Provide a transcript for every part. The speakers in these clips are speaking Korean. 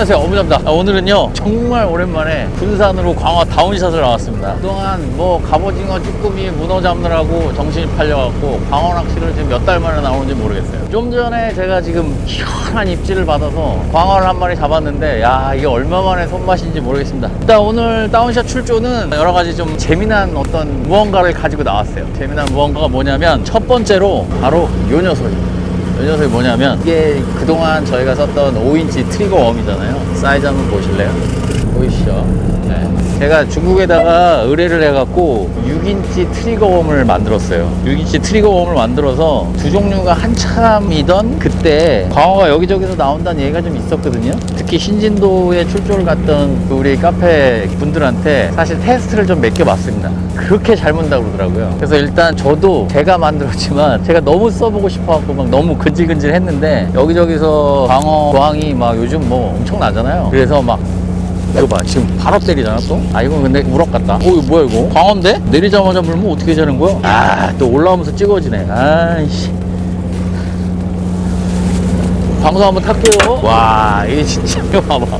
안녕하세요. 어부잡니다. 아, 오늘은요 정말 오랜만에 군산으로 광화 다운샷을 나왔습니다. 그동안 뭐 갑오징어 쭈꾸미 문어 잡느라고 정신이 팔려갖고 광어 낚시를 지금 몇 달 만에 나오는지 모르겠어요. 좀 전에 제가 지금 시원한 입질을 받아서 광어를 한 마리 잡았는데 야 이게 얼마 만에 손맛인지 모르겠습니다. 일단 오늘 다운샷 출조는 여러 가지 좀 재미난 어떤 무언가를 가지고 나왔어요. 재미난 무언가가 뭐냐면 첫 번째로 바로 요 녀석입니다 이 녀석이 뭐냐면 이게 그동안 저희가 썼던 5인치 트리거 웜이잖아요 사이즈 한번 보실래요? 보이시죠? 네. 제가 중국에다가 의뢰를 해갖고 6인치 트리거 웜을 만들었어요. 6인치 트리거 웜을 만들어서 두 종류가 한참이던 그때 광어가 여기저기서 나온다는 얘기가 좀 있었거든요. 특히 신진도에 출조를 갔던 그 우리 카페 분들한테 사실 테스트를 좀 맡겨봤습니다. 그렇게 잘 문다고 그러더라고요. 그래서 일단 저도 제가 만들었지만 제가 너무 써보고 싶어갖고 막 너무 근질근질 했는데 여기저기서 광어 광이 막 요즘 뭐 엄청 나잖아요. 그래서 막 이거 봐 지금 바로 때리잖아 또 아 이건 근데 우럭 같다. 어 이거 뭐야 이거? 광어인데? 내리자마자 물면 어떻게 자는 거야? 아 또 올라오면서 찍어지네. 아이씨. 방송 한번 탈게요. 와 이게 진짜 이거 봐봐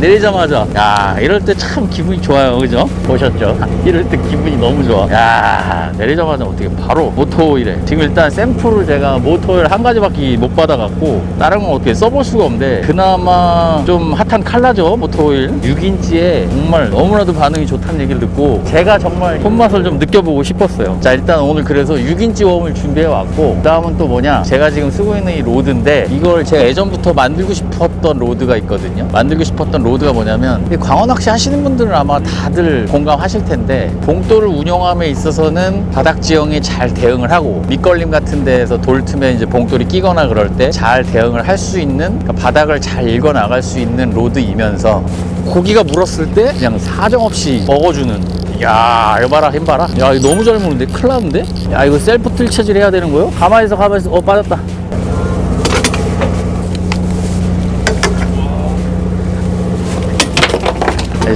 내리자마자 야 이럴 때 참 기분이 좋아요. 그죠? 보셨죠? 이럴 때 기분이 너무 좋아. 야 내리자마자 어떻게 바로 모터오일에 지금 일단 샘플을 제가 모터오일 한 가지밖에 못 받아갖고 다른 건 어떻게 써볼 수가 없는데 그나마 좀 핫한 칼라죠 모터오일. 6인치에 정말 너무나도 반응이 좋다는 얘기를 듣고 제가 정말 손맛을 좀 느껴보고 싶었어요. 자 일단 오늘 그래서 6인치 웜을 준비해 왔고 그 다음은 또 뭐냐? 제가 지금 쓰고 있는 이 로드인데 이걸 제가 예전부터 만들고 싶었던 로드가 있거든요. 만들고 싶었던 로드 가 뭐냐면 이 광어 낚시 하시는 분들은 아마 다들 공감하실 텐데 봉돌을 운영함에 있어서는 바닥 지형에 잘 대응을 하고 밑걸림 같은 데에서 돌 틈에 이제 봉돌이 끼거나 그럴 때 잘 대응을 할 수 있는 그러니까 바닥을 잘 읽어 나갈 수 있는 로드이면서 고기가 물었을 때 그냥 사정없이 먹어주는. 야 이거 봐라 힘 봐라. 야 이거 너무 잘 무는데? 큰일 났는데? 야 이거 셀프 틀 체질 해야 되는 거요? 가만히 있어 가만히 있어. 어 빠졌다 아니,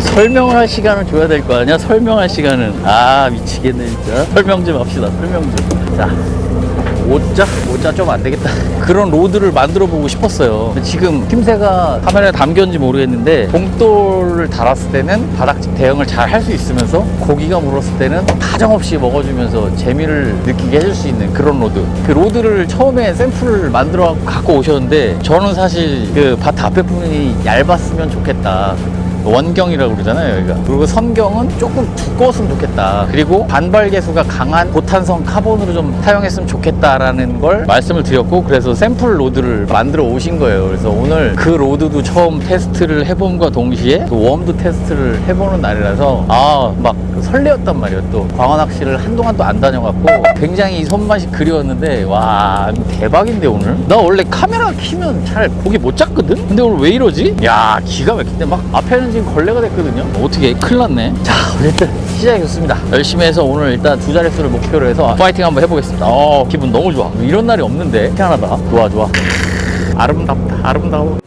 설명을 할 시간을 줘야 될 거 아니야? 설명할 시간은. 아, 미치겠네, 진짜. 설명 좀 합시다, 설명 좀. 자. 5자? 5자 좀 안 되겠다. 그런 로드를 만들어 보고 싶었어요. 지금 힘새가 카메라에 담겼는지 모르겠는데, 봉돌을 달았을 때는 바닥 대응을 잘 할 수 있으면서, 고기가 물었을 때는 가정없이 먹어주면서 재미를 느끼게 해줄 수 있는 그런 로드. 그 로드를 처음에 샘플을 만들어 갖고 오셨는데, 저는 사실 그 밭 앞에 부분이 얇았으면 좋겠다. 원경이라고 그러잖아요 여기가. 그리고 선경은 조금 두꺼웠으면 좋겠다. 그리고 반발 계수가 강한 고탄성 카본으로 좀 사용했으면 좋겠다라는 걸 말씀을 드렸고 그래서 샘플 로드를 만들어 오신 거예요. 그래서 오늘 그 로드도 처음 테스트를 해봄과 동시에 그 웜도 테스트를 해보는 날이라서 아막 설레었단 말이에요. 또 광어 낚시를 한동안 또 안 다녀갖고 굉장히 이 손맛이 그리웠는데 와 대박인데 오늘? 나 원래 카메라 키면 잘 고기 못 잡거든? 근데 오늘 왜 이러지? 야 기가 막힌데 막 앞에는 지금 걸레가 됐거든요? 어떻게? 큰일 났네. 자 어쨌든 시작이 좋습니다. 열심히 해서 오늘 일단 두 자릿수를 목표로 해서 파이팅 한번 해보겠습니다. 어 기분 너무 좋아. 이런 날이 없는데. 희한하다. 좋아 좋아. 아름답다. 아름다워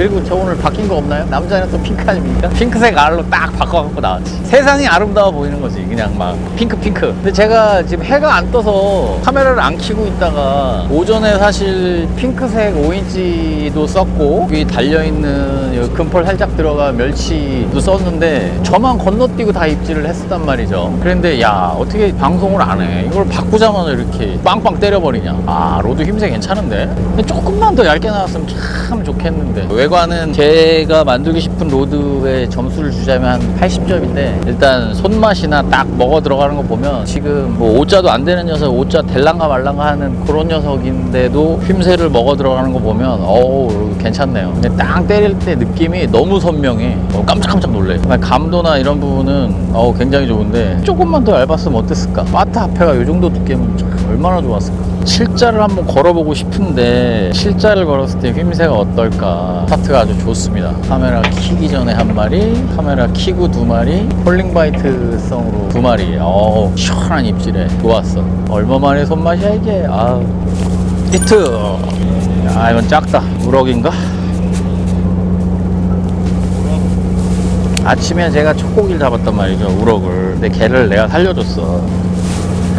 그리고 저 오늘 바뀐 거 없나요? 남자는 또 핑크 아닙니까? 핑크색 알로 딱 바꿔갖고 나왔지. 세상이 아름다워 보이는 거지. 그냥 막 핑크 핑크. 근데 제가 지금 해가 안 떠서 카메라를 안 켜고 있다가 오전에 사실 핑크색 5인치도 썼고 여기 달려있는 금펄 살짝 들어가 멸치도 썼는데 저만 건너뛰고 다 입질을 했었단 말이죠. 그런데 야 어떻게 방송을 안 해? 이걸 바꾸자마자 이렇게 빵빵 때려버리냐? 아 로드 힘새 괜찮은데? 조금만 더 얇게 나왔으면 참 좋겠는데 외관은 제가 만들고 싶은 로드에 점수를 주자면 한 80점인데 일단 손맛이나 딱 먹어 들어가는 거 보면 지금 뭐 5자도 안 되는 녀석 5자 될랑가 말랑가 하는 그런 녀석인데도 휘새를 먹어 들어가는 거 보면 어우 괜찮네요. 근데 딱 때릴 때 느낌이 너무 선명해. 어, 깜짝깜짝 놀래. 감도나 이런 부분은 어우 굉장히 좋은데 조금만 더 얇았으면 어땠을까? 마트 앞에가 이 정도 두께면 참 얼마나 좋았을까 실자를 한번 걸어보고 싶은데 실자를 걸었을 때 휘임새가 어떨까? 스타트가 아주 좋습니다. 카메라 키기 전에 한 마리 카메라 키고 두 마리 폴링 바이트성으로 두 마리. 어 시원한 입질에 좋았어. 얼마만에 손맛이야 이게? 아 히트! 야 이건 작다. 우럭인가? 아침에 제가 촉고기를 잡았단 말이죠 우럭을. 근데 걔를 내가 살려줬어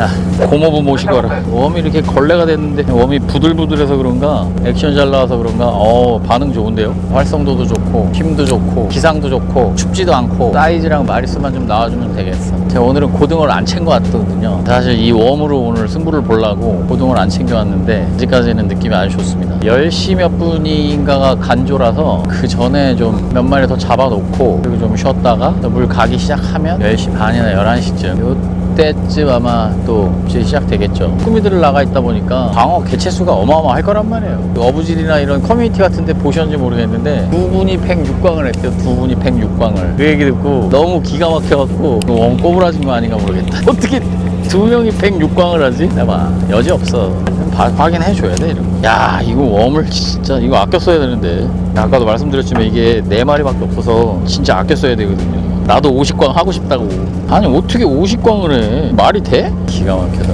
야 고모부 모시고 와라. 웜이 이렇게 걸레가 됐는데 웜이 부들부들해서 그런가? 액션 잘 나와서 그런가? 어 반응 좋은데요? 활성도도 좋고 힘도 좋고 기상도 좋고 춥지도 않고 사이즈랑 마리수만 좀 나와주면 되겠어. 제가 오늘은 고등어를 안 챙겨 왔거든요. 사실 이 웜으로 오늘 승부를 보려고 고등어를 안 챙겨 왔는데 아직까지는 느낌이 아주 좋습니다. 10시 몇 분인가가 간조라서 그 전에 좀 몇 마리 더 잡아놓고 그리고 좀 쉬었다가 물 가기 시작하면 10시 반이나 11시쯤 요때쯤 아마 또 이제 시작되겠죠. 꾸미들을 나가 있다 보니까 광어 개체수가 어마어마할 거란 말이에요. 그 어부질이나 이런 커뮤니티 같은 데 보셨는지 모르겠는데 두 분이 106광을 했대요. 두 분이 106광을. 그 얘기 듣고 너무 기가 막혀갖고 그원 꼬부라진 거 아닌가 모르겠다. 어떻게 두 명이 106광을 하지? 내봐 여지 없어. 봐- 확인해줘야 돼 이런 거. 야 이거 웜을 진짜 이거 아껴 써야 되는데. 아까도 말씀드렸지만 이게 네 마리밖에 없어서 진짜 아껴 써야 되거든요 나도 50광 하고 싶다고. 아니 어떻게 50광을 해? 말이 돼? 기가 막혀서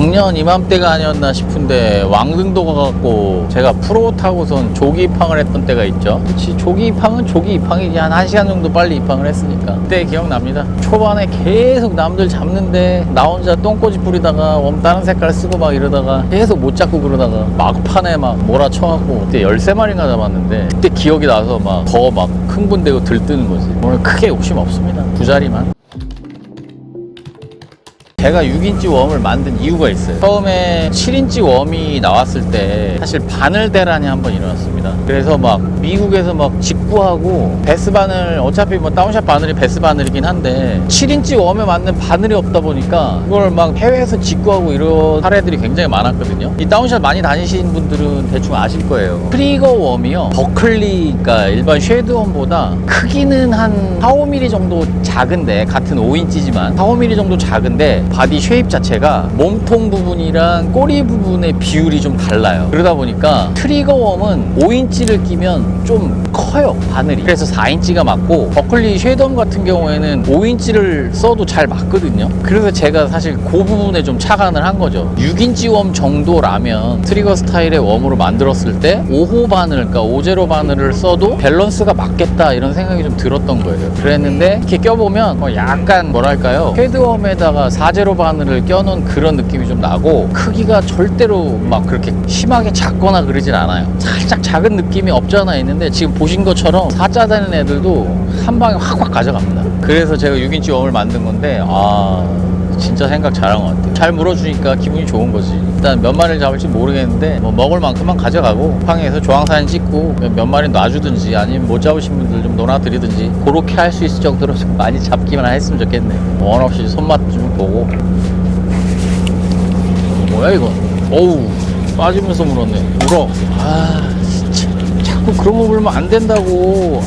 작년 이맘때가 아니었나 싶은데 왕등도 가갖고 제가 프로 타고선 조기 입항을 했던 때가 있죠. 그치 조기 입항은 조기 입항이지. 한 1시간 정도 빨리 입항을 했으니까. 그때 기억납니다. 초반에 계속 남들 잡는데 나 혼자 똥꼬집 부리다가 웜 다른 색깔 쓰고 막 이러다가 계속 못 잡고 그러다가 막판에 막 몰아쳐갖고 그때 13마리가 잡았는데 그때 기억이 나서 막 더 막 흥분되고 들뜨는 거지. 오늘 크게 욕심 없습니다. 두 자리만 제가 6인치 웜을 만든 이유가 있어요. 처음에 7인치 웜이 나왔을 때 사실 바늘 대란이 한번 일어났습니다. 그래서 막 미국에서 막 직구하고 베스 바늘 어차피 뭐 다운샷 바늘이 베스 바늘이긴 한데 7인치 웜에 맞는 바늘이 없다 보니까 그걸 막 해외에서 직구하고 이런 사례들이 굉장히 많았거든요. 이 다운샷 많이 다니신 분들은 대충 아실 거예요. 트리거 웜이요. 버클리가 일반 쉐드 웜보다 크기는 한 4, 5mm 정도 작은데 같은 5인치지만 4, 5mm 정도 작은데 바디 쉐입 자체가 몸통 부분이랑 꼬리 부분의 비율이 좀 달라요. 그러다 보니까 트리거 웜은 5인치를 끼면 좀 커요 바늘이. 그래서 4인치가 맞고 버클리 쉐덤 같은 경우에는 5인치를 써도 잘 맞거든요. 그래서 제가 사실 그 부분에 좀 착안을 한 거죠. 6인치 웜 정도라면 트리거 스타일의 웜으로 만들었을 때 5호 바늘, 그러니까 5제로 바늘을 써도 밸런스가 맞겠다 이런 생각이 좀 들었던 거예요. 그랬는데 이렇게 껴보면 뭐 약간 뭐랄까요 헤드웜에다가 4제로 바늘을 껴놓은 그런 느낌이 좀 나고 크기가 절대로 막 그렇게 심하게 작거나 그러진 않아요. 살짝 작은 느낌이 없잖아 있는데 지금 보신 것처럼 4자 되는 애들도 한 방에 확확 가져갑니다. 그래서 제가 6인치 웜을 만든 건데 아 진짜 생각 잘한 것 같아요. 잘 물어주니까 기분이 좋은 거지. 일단 몇 마리를 잡을지 모르겠는데 뭐 먹을 만큼만 가져가고 방에서 조항사진 찍고 몇, 몇 마리 놔주든지 아니면 못 잡으신 분들 좀 놀아드리든지 그렇게 할 수 있을 정도로 좀 많이 잡기만 했으면 좋겠네. 원 없이 손맛 좀 보고. 뭐야 이거? 어우 빠지면서 물었네. 물어. 아 진짜 자꾸 그런 거 물면 안 된다고.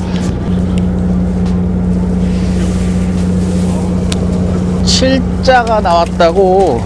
칠자가 나왔다고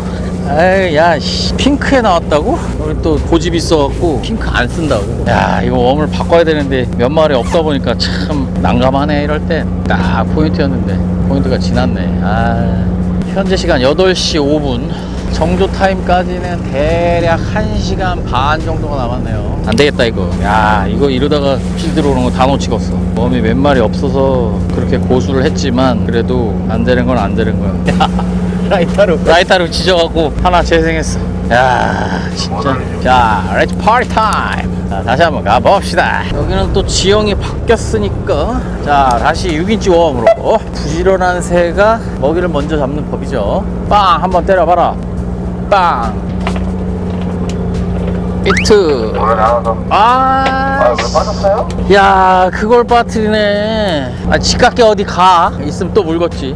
에이 야 씨, 핑크에 나왔다고? 우리 또 고집 있어갖고 핑크 안 쓴다고 야 이거 웜을 바꿔야 되는데 몇 마리 없다 보니까 참 난감하네 이럴 때 딱 포인트였는데 포인트가 지났네 아 현재 시간 8시 5분. 정조 타임까지는 대략 1시간 반 정도가 남았네요. 안 되겠다 이거. 야 이거 이러다가 필드로 오는 거 다 놓치겠어. 웜이 몇 마리 없어서 그렇게 고수를 했지만 그래도 안 되는 건 안 되는 거야 라이터로. 라이터로 지져갖고 하나 재생했어 야 진짜. 자 레츠 파티 타임 자 다시 한번 가봅시다. 여기는 또 지형이 바뀌었으니까. 자 다시 6인치 웜으로. 부지런한 새가 먹이를 먼저 잡는 법이죠. 빵 한번 때려봐라. 빵. 나와서 아, 아, 왜 빠졌어요? 야, 그걸 빠뜨리네. 아, 집값게 어디 가? 있으면 또 물겠지.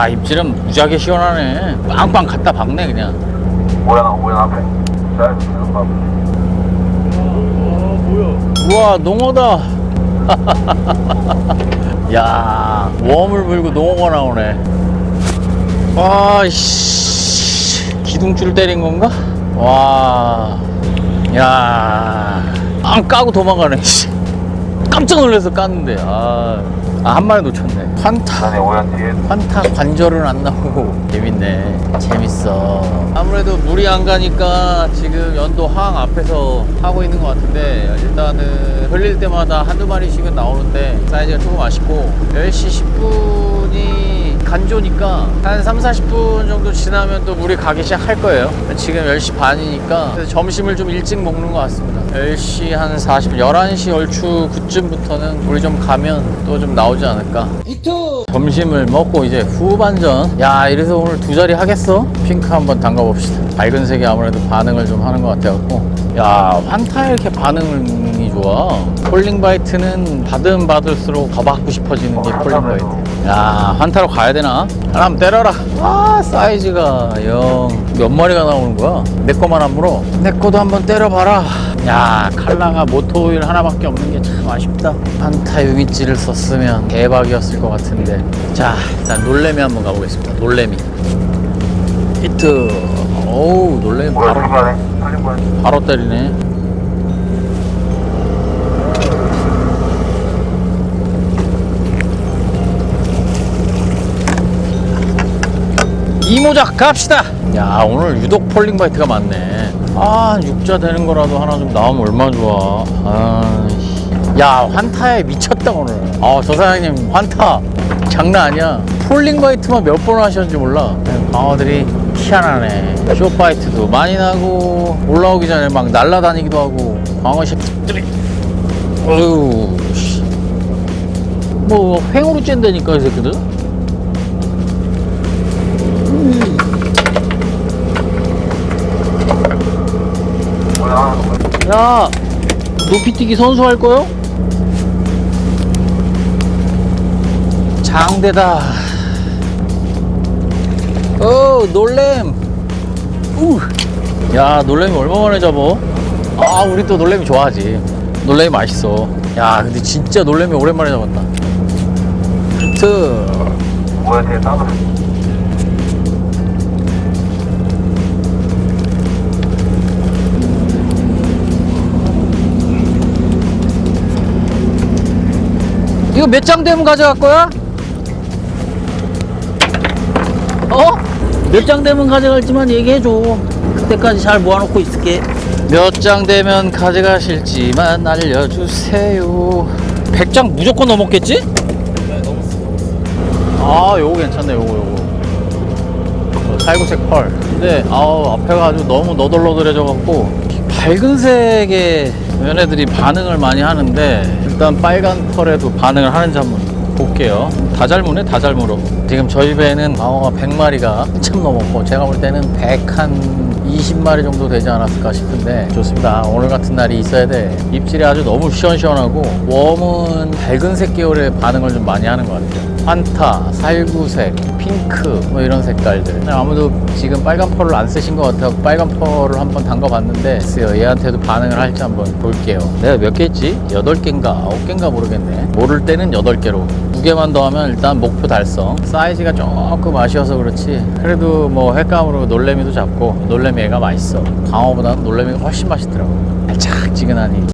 야, 입질은 무지하게 시원하네. 빵빵 갖다 박네, 그냥. 오양, 오양 앞에. 자, 지금 봐. 우와 농어다 야 웜을 물고 농어가 나오네 와이씨 기둥줄 때린 건가? 와야 안 까고 도망가네 씨. 깜짝 놀라서 깠는데 아, 아, 한 마리 놓쳤네. 환타. 환타 관절은 안 나오고. 재밌네. 재밌어. 아무래도 물이 안 가니까 지금 연도 항 앞에서 하고 있는 것 같은데 일단은 흘릴 때마다 한두 마리씩은 나오는데 사이즈가 조금 아쉽고 10시 10분이 간조니까 한 3, 40분 정도 지나면 또 물이 가기 시작할 거예요. 지금 10시 반이니까 점심을 좀 일찍 먹는 것 같습니다. 10시 한 40분 11시 얼추 그쯤부터는 물이 좀 가면 또 좀 나오지 않을까. 점심을 먹고 이제 후반전. 야 이래서 오늘 두 자리 하겠어? 핑크 한번 담가 봅시다. 밝은 색이 아무래도 반응을 좀 하는 것 같아갖고. 야 환타에 이렇게 반응이 좋아 폴링 바이트는 받으면 받을수록 더 받고 싶어지는 게 폴링 바이트. 야 환타로 가야 되나? 하나 한번 때려라. 아 사이즈가. 영 몇 마리가 나오는 거야? 내 거만 안 물어. 내 거도 한번 때려봐라. 야 칼라가 모토오일 하나밖에 없는 게 참 아쉽다. 환타 유미찌를 썼으면 대박이었을 것 같은데. 자 일단 놀래미 한번 가보겠습니다. 놀래미. 히트. 오우 놀래미. 뭐야 바로 바로 때리네. 이모작 갑시다. 야 오늘 유독 폴링 바이트가 많네. 아 육자 되는 거라도 하나 좀 나오면 얼마나 좋아. 아, 씨. 야 환타에 미쳤다 오늘. 아저 사장님 환타 장난 아니야. 폴링 바이트만 몇 번 하셨는지 몰라. 방어들이 희한하네. 쇼파이트도 많이 나고 올라오기 전에 막 날아다니기도 하고 방어 새끼들이. 어휴. 씨. 뭐 횡으로 쨘다니까 이 새끼들. 야 높이뛰기 선수 할 거요? 장대다. 어 놀램. 우. 야 놀램이 얼마 만에 잡어? 아 우리 또 놀램이 좋아하지. 놀램이 맛있어. 야 근데 진짜 놀램이 오랜만에 잡았다. 히트. 뭐야 따로 이거 몇 장 되면 가져갈 거야? 어? 몇 장 되면 가져갈지만 얘기해줘. 그때까지 잘 모아놓고 있을게. 몇 장 되면 가져가실지만 알려주세요. 100장 무조건 넘었겠지? 아, 요거 괜찮네, 요거, 요거. 어, 살구색 펄. 근데, 아우, 앞에가 아주 너무 너덜너덜해져갖고, 밝은 색의 얘네들이 반응을 많이 하는데, 일단 빨간 펄에도 반응을 하는지 한번 볼게요. 다잘 무네, 다잘 물어. 지금 저희 배에는 방어가 100마리가 한참 넘었고, 제가 볼 때는 100한 20마리 정도 되지 않았을까 싶은데 좋습니다. 오늘 같은 날이 있어야 돼. 입질이 아주 너무 시원시원하고 웜은 밝은색 계열의 반응을 좀 많이 하는 것 같아요. 환타, 살구색, 핑크 뭐 이런 색깔들. 아무도 지금 빨간 펄을 안 쓰신 것 같아서 빨간 펄을 한번 담가봤는데 글쎄요 얘한테도 반응을 할지 한번 볼게요. 내가 몇 개 했지? 8개인가 9개인가 모르겠네. 모를 때는 8개로. 두 개만 더 하면 일단 목표 달성. 사이즈가 조금 아쉬워서 그렇지. 그래도 뭐 횟감으로 놀래미도 잡고 놀래미 애가 맛있어. 강어보다는 놀래미가 훨씬 맛있더라고. 알짝지근하니.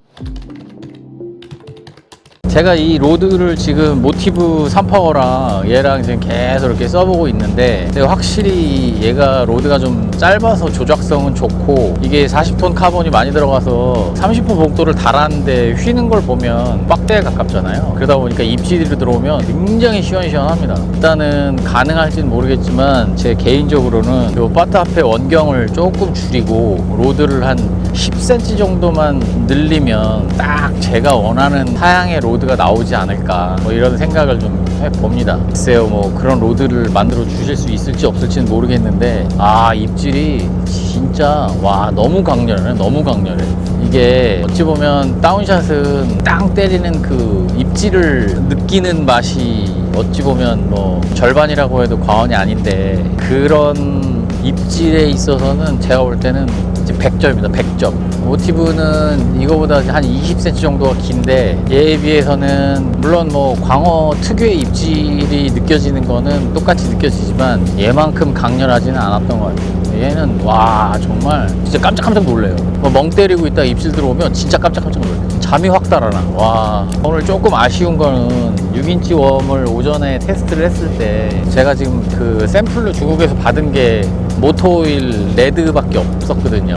제가 이 로드를 지금 모티브 3파워랑 얘랑 지금 계속 이렇게 써보고 있는데 확실히 얘가 로드가 좀 짧아서 조작성은 좋고 이게 40톤 카본이 많이 들어가서 30호 복도를 달았는데 휘는 걸 보면 빡대에 가깝잖아요. 그러다 보니까 입질이 들어오면 굉장히 시원시원합니다. 일단은 가능할지는 모르겠지만 제 개인적으로는 요 바트 앞에 원경을 조금 줄이고 로드를 한 10cm 정도만 늘리면 딱 제가 원하는 사양의 로드가 나오지 않을까 뭐 이런 생각을 좀 해봅니다. 글쎄요 뭐 그런 로드를 만들어 주실 수 있을지 없을지는 모르겠는데 아 입질이 진짜 와 너무 강렬해 너무 강렬해. 이게 어찌 보면 다운샷은 땅 때리는 그 입질을 느끼는 맛이 어찌 보면 뭐 절반이라고 해도 과언이 아닌데 그런 입질에 있어서는 제가 볼 때는 100점입니다. 100점. 모티브는 이거보다 한 20cm 정도가 긴데 얘에 비해서는 물론 뭐 광어 특유의 입질이 느껴지는 거는 똑같이 느껴지지만 얘만큼 강렬하지는 않았던 것 같아요. 얘는 와 정말 진짜 깜짝깜짝 놀래요. 뭐 멍 때리고 있다 입질 들어오면 진짜 깜짝깜짝 놀래요. 잠이 확 달아나. 와 오늘 조금 아쉬운 거는 6인치 웜을 오전에 테스트를 했을 때 제가 지금 그 샘플로 중국에서 받은 게 모토오일 레드밖에 없었거든요.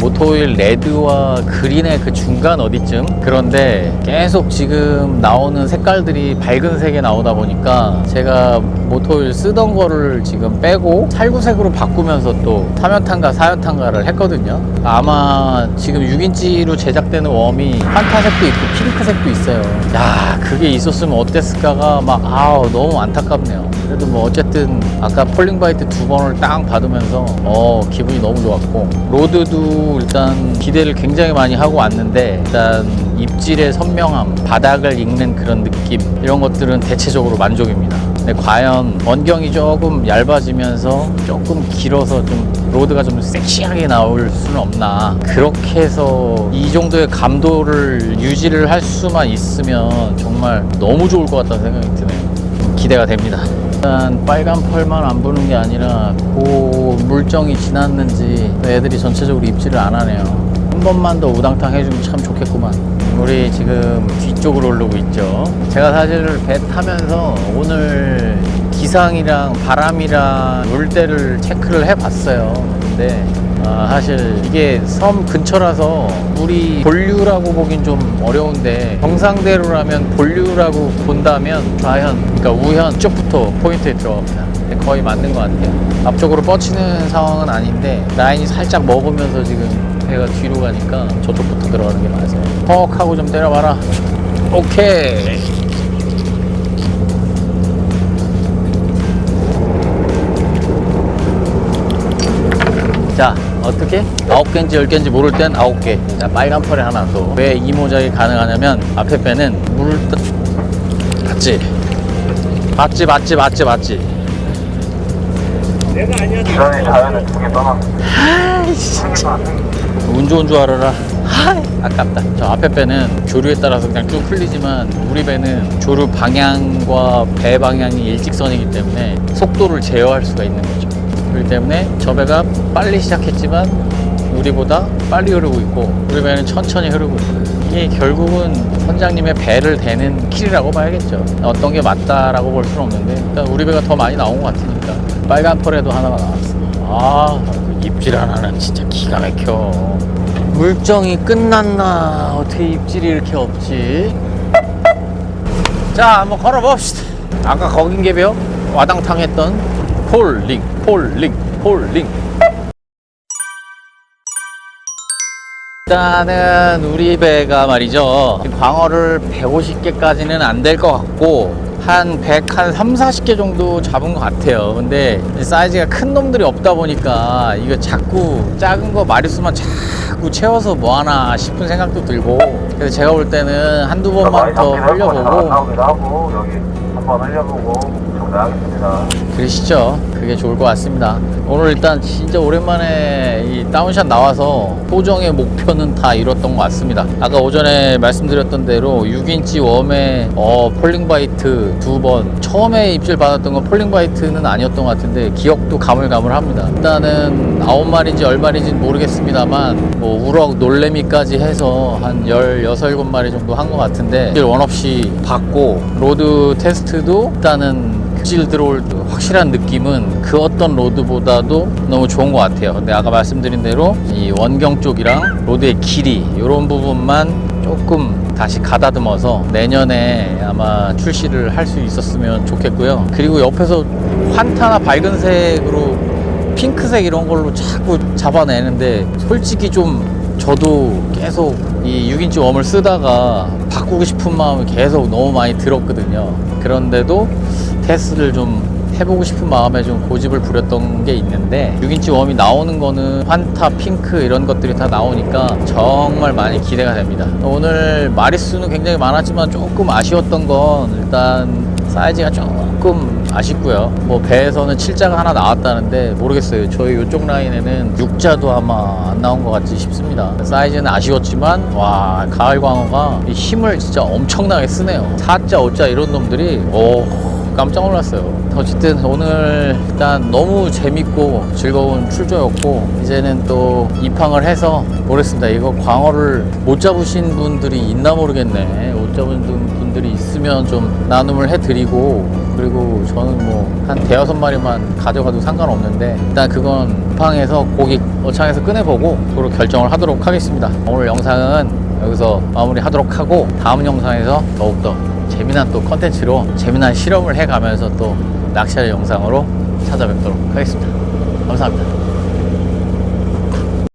모토오일 레드와 그린의 그 중간 어디쯤? 그런데 계속 지금 나오는 색깔들이 밝은 색에 나오다 보니까 제가 모토오일 쓰던 거를 지금 빼고 살구색으로 바꾸면서 또 3연탄과 4연탄가를 했거든요. 아마 지금 6인치로 제작되는 웜이 판타색도 있고 핑크색도 있어요. 야, 그게 있었으면 어땠을까가 막, 아우, 너무 안타깝네요. 그래도 뭐 어쨌든 아까 폴링바이트 두 번을 딱 받으면서 어 기분이 너무 좋았고 로드도 일단 기대를 굉장히 많이 하고 왔는데 일단 입질의 선명함 바닥을 읽는 그런 느낌 이런 것들은 대체적으로 만족입니다 근데 과연 원경이 조금 얇아지면서 조금 길어서 좀 로드가 좀 섹시하게 나올 수는 없나 그렇게 해서 이 정도의 감도를 유지를 할 수만 있으면 정말 너무 좋을 것 같다는 생각이 드네요 기대가 됩니다. 일단 빨간 펄만 안 부는 게 아니라 그 물정이 지났는지 애들이 전체적으로 입질을 안 하네요. 한 번만 더 우당탕 해주면 참 좋겠구만. 우리 지금 뒤쪽으로 오르고 있죠. 제가 사실 배 타면서 오늘 기상이랑 바람이랑 물때를 체크를 해봤어요. 근데 아, 사실 이게 섬 근처라서 물이 본류라고 보긴 좀 어려운데 정상대로라면 본류라고 본다면 과현, 그러니까 우현 쪽부터 포인트에 들어갑니다. 거의 맞는 것 같아요. 앞쪽으로 뻗치는 상황은 아닌데 라인이 살짝 먹으면서 지금 배가 뒤로 가니까 저쪽부터 들어가는 게 맞아요. 퍽 하고 좀 때려봐라. 오케이. 자 어떻게 아홉 개인지 열 개인지 모를 땐 아홉 개. 자 빨간 펄에 하나 더. 왜이 모작이 가능하냐면 앞에 배는 물 뜨... 맞지? 맞지 맞지 맞지 맞지. 기존의 자연은 두개 떠나. 아이씨. 운 좋은 줄 알아라. 하이, 아깝다. 저 앞에 배는 조류에 따라서 그냥 쭉 풀리지만 우리 배는 조류 방향과 배 방향이 일직선이기 때문에 속도를 제어할 수가 있는 거죠. 그렇기 때문에 저 배가 빨리 시작했지만 우리보다 빨리 흐르고 있고 우리 배는 천천히 흐르고 있고 이게 결국은 선장님의 배를 대는 킬이라고 봐야겠죠. 어떤 게 맞다라고 볼 수는 없는데 일단 우리 배가 더 많이 나온 것 같으니까 빨간 펄에도 하나가 나왔어. 아, 그 입질 하나는 진짜 기가 막혀. 물정이 끝났나? 어떻게 입질이 이렇게 없지? 자, 한번 걸어봅시다. 아까 거긴 개벼 와당탕 했던 폴링, 폴링, 폴링. 일단은 우리 배가 말이죠. 광어를 150개까지는 안 될 것 같고 한 100, 한 3, 40개 정도 잡은 것 같아요. 근데 사이즈가 큰 놈들이 없다 보니까 이거 자꾸 작은 거 마리수만 자꾸 채워서 뭐 하나 싶은 생각도 들고. 그래서 제가 볼 때는 한두 번만 더 흘려보고 여기 한번 흘려보고 정리하겠습니다. 그러시죠. 그게 좋을 것 같습니다. 오늘 일단 진짜 오랜만에 이 다운샷 나와서 소정의 목표는 다 이뤘던 것 같습니다. 아까 오전에 말씀드렸던 대로 6인치 웜에 어, 폴링바이트 두 번. 처음에 입질 받았던 건 폴링바이트는 아니었던 것 같은데 기억도 가물가물합니다. 일단은 아홉 마리인지 열 마리인지는 모르겠습니다만 뭐 우럭 놀래미까지 해서 한 16, 7마리 정도 한 것 같은데 원 없이 받고 로드 테스트도 일단은 입질 들어올 때 확실한 느낌은 그 어떤 로드보다도 너무 좋은 것 같아요. 근데 아까 말씀드린 대로 이 원경 쪽이랑 로드의 길이 이런 부분만 조금 다시 가다듬어서 내년에 아마 출시를 할 수 있었으면 좋겠고요. 그리고 옆에서 환타나 밝은 색으로 핑크색 이런 걸로 자꾸 잡아내는데 솔직히 좀 저도 계속 이 6인치 웜을 쓰다가 바꾸고 싶은 마음이 계속 너무 많이 들었거든요. 그런데도 테스트를 좀 해보고 싶은 마음에 좀 고집을 부렸던 게 있는데 6인치 웜이 나오는 거는 환타, 핑크 이런 것들이 다 나오니까 정말 많이 기대가 됩니다. 오늘 마리수는 굉장히 많았지만 조금 아쉬웠던 건 일단 사이즈가 조금 아쉽고요. 뭐 배에서는 7자가 하나 나왔다는데 모르겠어요. 저희 이쪽 라인에는 6자도 아마 안 나온 것 같지 싶습니다. 사이즈는 아쉬웠지만 와 가을 광어가 이 힘을 진짜 엄청나게 쓰네요. 4자, 5자 이런 놈들이 오 깜짝 놀랐어요. 어쨌든 오늘 일단 너무 재밌고 즐거운 출조였고 이제는 또 입항을 해서 모르겠습니다. 이거 광어를 못 잡으신 분들이 있나 모르겠네. 못 잡은 분들이 있으면 좀 나눔을 해드리고 그리고 저는 뭐 한 대여섯 마리만 가져가도 상관없는데 일단 그건 입항해서 고기 어창에서 꺼내보고 그로 결정을 하도록 하겠습니다. 오늘 영상은 여기서 마무리하도록 하고 다음 영상에서 더욱더 재미난 또 컨텐츠로 재미난 실험을 해가면서 또 낚시하는 영상으로 찾아뵙도록 하겠습니다. 감사합니다.